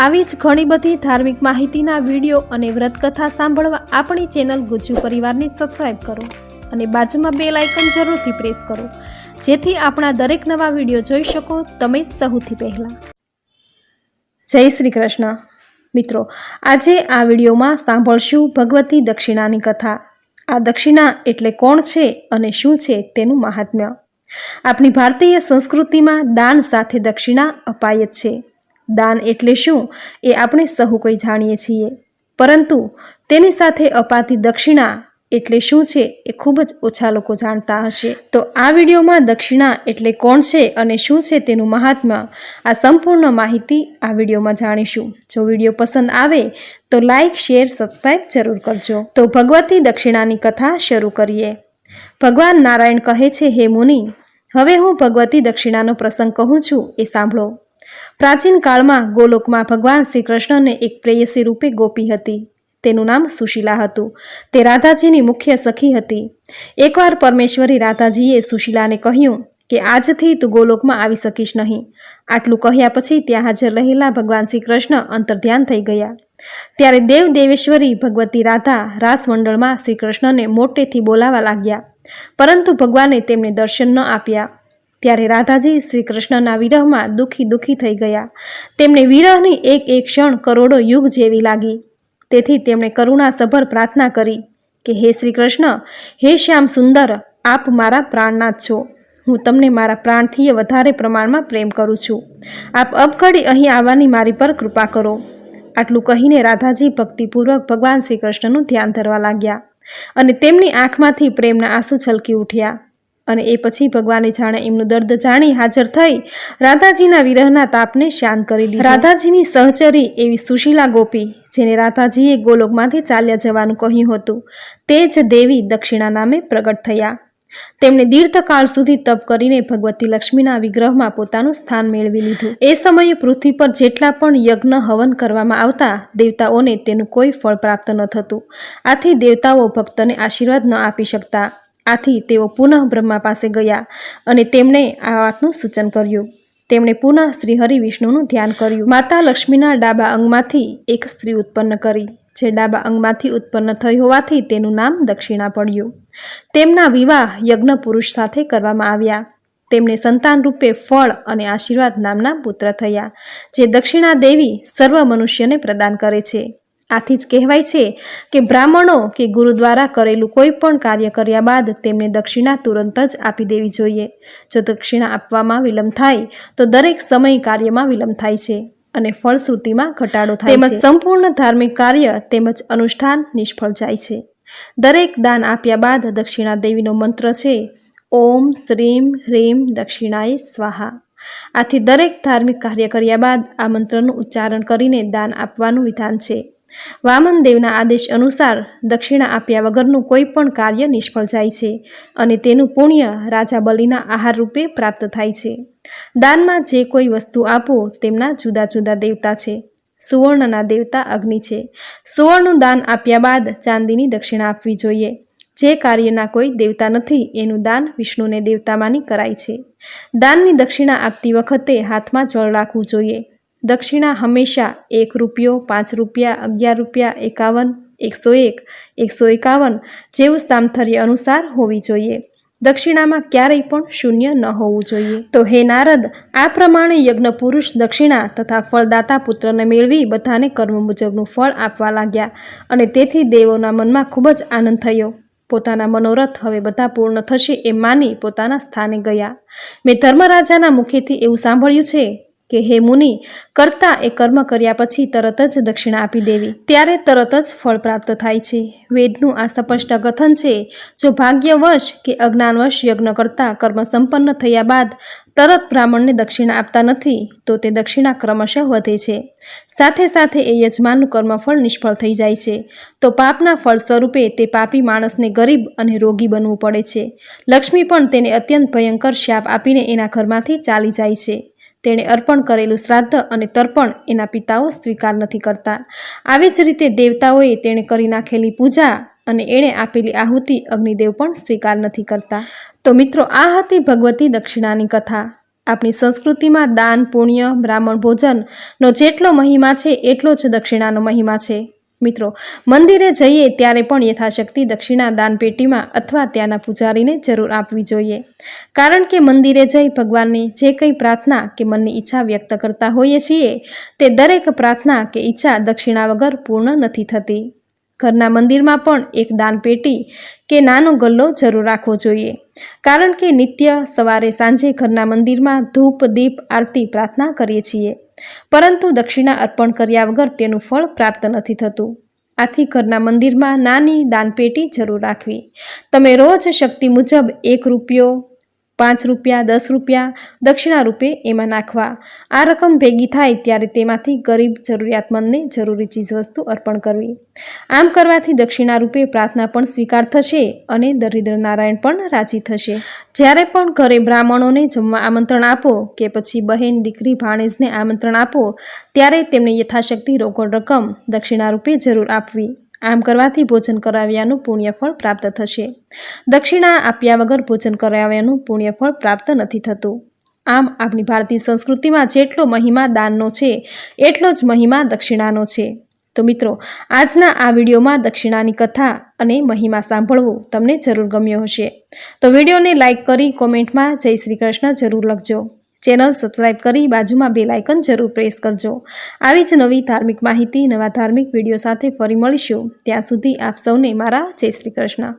આવી જ ઘણી બધી ધાર્મિક માહિતીના વીડિયો અને વ્રતકથા સાંભળવા આપણી ચેનલ ગુજ્જુ પરિવારને સબસ્ક્રાઈબ કરો અને બાજુમાં બે લાઇકન જરૂરથી પ્રેસ કરો. જેથી આપણા દરેક નવા વીડિયો જોઈ શકો તમે સૌથી પહેલાં. જય શ્રી કૃષ્ણ. મિત્રો, આજે આ વિડીયોમાં સાંભળશું ભગવતી દક્ષિણાની કથા. આ દક્ષિણા એટલે કોણ છે અને શું છે તેનું મહાત્મ્ય. આપણી ભારતીય સંસ્કૃતિમાં દાન સાથે દક્ષિણા અપાય છે. દાન એટલે શું એ આપણે સહુ કોઈ જાણીએ છીએ. પરંતુ તેની સાથે અપાતી દક્ષિણા એટલે શું છે એ ખૂબ જ ઓછા લોકો જાણતા હશે. તો આ વિડીયોમાં દક્ષિણા એટલે કોણ છે અને શું છે તેનું મહાત્મ્ય આ સંપૂર્ણ માહિતી આ વિડીયોમાં જાણીશું. જો વીડિયો પસંદ આવે તો લાઇક શેર સબસ્ક્રાઈબ જરૂર કરજો. તો ભગવતી દક્ષિણાની કથા શરૂ કરીએ. ભગવાન નારાયણ કહે છે, હે મુનિ, હવે હું ભગવતી દક્ષિણાનો પ્રસંગ કહું છું, એ સાંભળો. પ્રાચીન કાળમાં ગોલોકમાં ભગવાન શ્રી કૃષ્ણને એક પ્રેયસી રૂપે ગોપી હતી. તેનું નામ સુશીલા હતું. તે રાધાજીની મુખ્ય સખી હતી. એકવાર પરમેશ્વરી રાધાજીએ સુશીલાને કહ્યું કે, આજથી તું ગોલોકમાં આવી શકીશ નહીં. આટલું કહ્યા પછી ત્યાં હાજર રહેલા ભગવાન શ્રી કૃષ્ણ અંતર્ધ્યાન થઈ ગયા. ત્યારે દેવ દેવેશ્વરી ભગવતી રાધા રાસ મંડળમાં શ્રી કૃષ્ણને મોટેથી બોલાવા લાગ્યા. પરંતુ ભગવાને તેમને દર્શન ન આપ્યા. ત્યારે રાધાજી શ્રી કૃષ્ણના વિરહમાં દુઃખી દુઃખી થઈ ગયા. તેમને વિરહની એક એક ક્ષણ કરોડો યુગ જેવી લાગી. તેથી તેમણે કરુણાસભર પ્રાર્થના કરી કે, હે શ્રી કૃષ્ણ હે શ્યામ સુંદર, આપ મારા પ્રાણનાથ છો. હું તમને મારા પ્રાણથી વધારે પ્રમાણમાં પ્રેમ કરું છું. આપ અબઘડી અહીં આવવાની મારી પર કૃપા કરો. આટલું કહીને રાધાજી ભક્તિપૂર્વક ભગવાન શ્રી કૃષ્ણનું ધ્યાન ધરવા લાગ્યા અને તેમની આંખમાંથી પ્રેમના આંસુ છલકી ઉઠ્યા. અને એ પછી ભગવાને જાણે એમનું દર્દ જાણી હાજર થઈ રાધાજીના વિરહના તાપને શાંત કરી દીધો. રાધાજીની સહચરી એવી સુશીલા ગોપી, જેને રાધાજીએ ગોલોકમાંથી ચાલ્યા જવાનું કહ્યું હતું, તે જ દેવી દક્ષિણા નામે પ્રગટ થયા. તેમણે દીર્ઘકાળ સુધી તપ કરીને ભગવતી લક્ષ્મીના વિગ્રહમાં પોતાનું સ્થાન મેળવી લીધું. એ સમયે પૃથ્વી પર જેટલા પણ યજ્ઞ હવન કરવામાં આવતા, દેવતાઓને તેનું કોઈ ફળ પ્રાપ્ત ન થતું. આથી દેવતાઓ ભક્તને આશીર્વાદ ન આપી શકતા. આથી તેઓ પુનઃ બ્રહ્મા પાસે ગયા અને તેમણે આ વાતનું સૂચન કર્યું. તેમણે પુનઃ શ્રી હરિવિષ્ણુનું ધ્યાન કર્યું. માતા લક્ષ્મીના ડાબા અંગમાંથી એક સ્ત્રી ઉત્પન્ન કરી. જે ડાબા અંગમાંથી ઉત્પન્ન થઈ હોવાથી તેનું નામ દક્ષિણા પડ્યું. તેમના વિવાહ યજ્ઞ પુરુષ સાથે કરવામાં આવ્યા. તેમને સંતાન રૂપે ફળ અને આશીર્વાદ નામના પુત્ર થયા, જે દક્ષિણા દેવી સર્વ મનુષ્યને પ્રદાન કરે છે. આથી જ કહેવાય છે કે બ્રાહ્મણો કે ગુરુ દ્વારા કરેલું કોઈ પણ કાર્ય કર્યા બાદ તેમને દક્ષિણા તુરંત જ આપી દેવી જોઈએ. જો દક્ષિણા આપવામાં વિલંબ થાય તો દરેક સમય કાર્યમાં વિલંબ થાય છે અને ફળશ્રુતિમાં ઘટાડો થાય તેમજ સંપૂર્ણ ધાર્મિક કાર્ય તેમજ અનુષ્ઠાન નિષ્ફળ જાય છે. દરેક દાન આપ્યા બાદ દક્ષિણા દેવીનો મંત્ર છે ઓમ શ્રીમ હ્રીમ દક્ષિણાય સ્વાહા. આથી દરેક ધાર્મિક કાર્ય કર્યા બાદ આ મંત્રનું ઉચ્ચારણ કરીને દાન આપવાનું વિધાન છે. વામન દેવના આદેશ અનુસાર દક્ષિણા આપ્યા વગરનું કોઈ પણ કાર્ય નિષ્ફળ જાય છે અને તેનું પુણ્ય રાજા બલિના આહાર રૂપે પ્રાપ્ત થાય છે. દાનમાં જે કોઈ વસ્તુ આપો તેમના જુદા જુદા દેવતા છે. સુવર્ણના દેવતા અગ્નિ છે. સુવર્ણનું દાન આપ્યા બાદ ચાંદીની દક્ષિણા આપવી જોઈએ. જે કાર્યના કોઈ દેવતા નથી એનું દાન વિષ્ણુને દેવતામાંની કરાય છે. દાનની દક્ષિણા આપતી વખતે હાથમાં જળ રાખવું જોઈએ. દક્ષિણા હંમેશા એક રૂપિયો, પાંચ રૂપિયા, અગિયાર રૂપિયા, એકાવન, એકસો એક, એકસો એકાવન જેવું સામથર્ય અનુસાર હોવી જોઈએ. દક્ષિણામાં ક્યારેય પણ શૂન્ય ન હોવું જોઈએ. તો હે નારદ, આ પ્રમાણે યજ્ઞ પુરુષ દક્ષિણા તથા ફળદાતા પુત્રને મેળવી બધાને કર્મ મુજબનું ફળ આપવા લાગ્યા અને તેથી દેવોના મનમાં ખૂબ જ આનંદ થયો. પોતાના મનોરથ હવે બધા પૂર્ણ થશે એ માની પોતાના સ્થાને ગયા. મેં ધર્મરાજાના મુખેથી એવું સાંભળ્યું છે કે હે મુનિ, કરતા એ કર્મ કર્યા પછી તરત જ દક્ષિણા આપી દેવી. ત્યારે તરત જ ફળ પ્રાપ્ત થાય છે. વેદનું આ સ્પષ્ટ કથન છે, જો ભાગ્યવશ કે અજ્ઞાનવશ યજ્ઞ કરતા કર્મ સંપન્ન થયા બાદ તરત બ્રાહ્મણને દક્ષિણા આપતા નથી, તો તે દક્ષિણા ક્રમશઃ વધે છે. સાથે સાથે એ યજમાનનું કર્મફળ નિષ્ફળ થઈ જાય છે. તો પાપના ફળ સ્વરૂપે તે પાપી માણસને ગરીબ અને રોગી બનવું પડે છે. લક્ષ્મી પણ તેને અત્યંત ભયંકર શાપ આપીને એના ઘરમાંથી ચાલી જાય છે. તેણે અર્પણ કરેલું શ્રાદ્ધ અને તર્પણ એના પિતાઓ સ્વીકાર નથી કરતા. આવી જ રીતે દેવતાઓએ તેણે કરી નાખેલી પૂજા અને એણે આપેલી આહુતિ અગ્નિદેવ પણ સ્વીકાર નથી કરતા. તો મિત્રો, આ હતી ભગવતી દક્ષિણાની કથા. આપણી સંસ્કૃતિમાં દાન, પુણ્ય, બ્રાહ્મણ ભોજનનો જેટલો મહિમા છે, એટલો જ દક્ષિણાનો મહિમા છે. મિત્રો, મંદિરે જઈએ ત્યારે પણ યથાશક્તિ દક્ષિણા દાનપેટીમાં અથવા ત્યાંના પૂજારીને જરૂર આપવી જોઈએ. કારણ કે મંદિરે જઈ ભગવાનની જે કંઈ પ્રાર્થના કે મનની ઈચ્છા વ્યક્ત કરતા હોઈએ છીએ, તે દરેક પ્રાર્થના કે ઈચ્છા દક્ષિણા વગર પૂર્ણ નથી થતી. ઘરના મંદિરમાં પણ એક દાનપેટી કે નાનો ગલ્લો જરૂર રાખવો જોઈએ. કારણ કે નિત્ય સવારે સાંજે ઘરના મંદિરમાં ધૂપ, દીપ, આરતી પ્રાર્થના કરીએ છીએ. પરંતુ દક્ષિણા અર્પણ કર્યા વગર તેનું ફળ પ્રાપ્ત નથી થતું. આથી ઘરના મંદિરમાં નાની દાનપેટી જરૂર રાખવી. તમે રોજ શક્તિ મુજબ એક રૂપિયો, પાંચ રૂપિયા, દસ રૂપિયા, દક્ષિણા રૂપે એમાં નાખવા. આ રકમ ભેગી થાય ત્યારે તેમાંથી ગરીબ જરૂરિયાતમંદને જરૂરી ચીજવસ્તુ અર્પણ કરવી. આમ કરવાથી દક્ષિણા રૂપે પ્રાર્થના પણ સ્વીકાર થશે અને દરિદ્ર નારાયણ પણ રાજી થશે. જ્યારે પણ ઘરે બ્રાહ્મણોને જમવા આમંત્રણ આપો કે પછી બહેન, દીકરી, ભાણેજને આમંત્રણ આપો, ત્યારે તેમને યથાશક્તિ રોકડ રકમ દક્ષિણા રૂપે જરૂર આપવી. આમ કરવાથી ભોજન કરાવ્યાનું પુણ્યફળ પ્રાપ્ત થશે. દક્ષિણા આપ્યા વગર ભોજન કરાવ્યાનું પુણ્યફળ પ્રાપ્ત નથી થતું. આમ આપણી ભારતીય સંસ્કૃતિમાં જેટલો મહિમા દાનનો છે, એટલો જ મહિમા દક્ષિણાનો છે. તો મિત્રો, આજના આ વિડીયોમાં દક્ષિણાની કથા અને મહિમા સાંભળવું તમને જરૂર ગમ્યો હશે. તો વિડીયોને લાઇક કરી કોમેન્ટમાં જય શ્રી કૃષ્ણ જરૂર લખજો. ચેનલ સબસ્ક્રાઇબ કરી બાજુમાં બે લાઇકન જરૂર પ્રેસ કરજો. આવી જ નવી ધાર્મિક માહિતી, નવા ધાર્મિક વીડિયો સાથે ફરી મળીશું. ત્યાં સુધી આપ સૌને મારા જય શ્રી કૃષ્ણ.